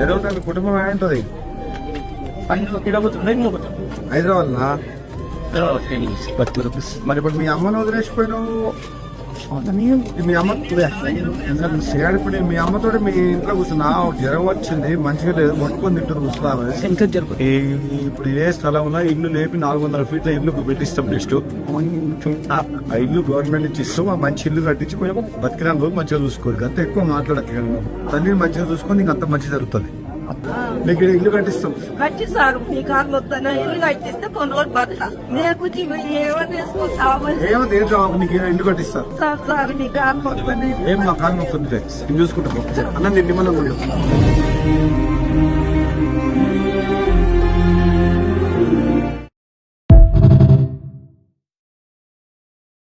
ఒకటి కుటుంబం ఏంటది హైదరాబాద్ హైదరాబాద్ మరి ఇప్పుడు మీ అమ్మను వదిలేసిపోయినావు. మీ అమ్మ ఇప్పుడు మీ అమ్మతో మీ ఇంట్లో కూర్చున్నా జ్వరం వచ్చింది మంచిగా లేదు మొట్టుకొని తింటుంది కూర్చున్నాను ఇంకా జరుపు ఇప్పుడు ఏ స్థలంలో ఇల్లు లేపి నాలుగు వందల ఫీట్ల ఇల్లు పెట్టిస్తాం నెక్స్ట్. ఆ ఇల్లు గవర్నమెంట్ నుంచి ఇస్తాం ఆ మంచి ఇల్లు కట్టించి కొంచెం బతికిన మంచిగా చూసుకోరు. అంత ఎక్కువ మాట్లాడక తల్లిని మంచిగా చూసుకొని నీకు అంత మంచి జరుగుతుంది. ఈడ ఇల్లు కట్టిస్తాం. కట్టి సారు మీ కార్లు వస్తాను ఇల్లు కట్టిస్తే కొన్ని రోజులు బతక లేకపోతే ఏమని వేసుకో సావాలి ఏమో నీకు ఇల్లు కట్టిస్తారు. సార్ సార్ మీ కార్లు వస్తాను ఏం నా కాలం వస్తుంది చూసుకుంటా. అన్న నేను నిమ్మలం ఉండు